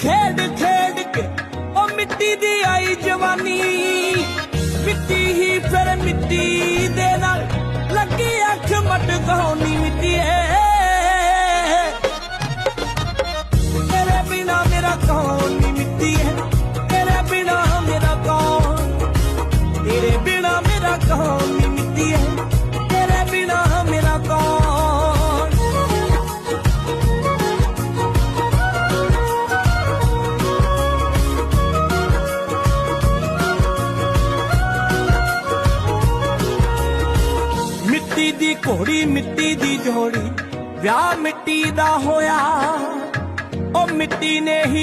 ਖੇਡ ਖੇਡ ਕੇ ਉਹ ਮਿੱਟੀ ਦੀ ਆਈ ਜਵਾਨੀ। ਮਿੱਟੀ ਹੀ ਫਿਰ ਮਿੱਟੀ ਦੇ ਨਾਲ ਲੱਗੀ ਅੱਖ ਮਟਕਾਉਣੀ ਮਿੱਟੀਏ ਤੇਰੇ ਬਿਨਾ ਮੇਰਾ ਕੌਣ ਨੀ ਮਿੱਟੀ ਹੈ ਤੇਰੇ ਬਿਨਾ ਮੇਰਾ ਕੌਣ। ਤੇਰੇ ਬਿਨਾ ਮੇਰਾ ਕੌਣ ਮਿੱਟੀ ਦੀ ਘੋੜੀ ਮਿੱਟੀ ਦੀ ਜੋੜੀ। ਵਿਆਹ ਮਿੱਟੀ ਦਾ ਹੋਇਆ ਉਹ ਮਿੱਟੀ ਨੇ ਹੀ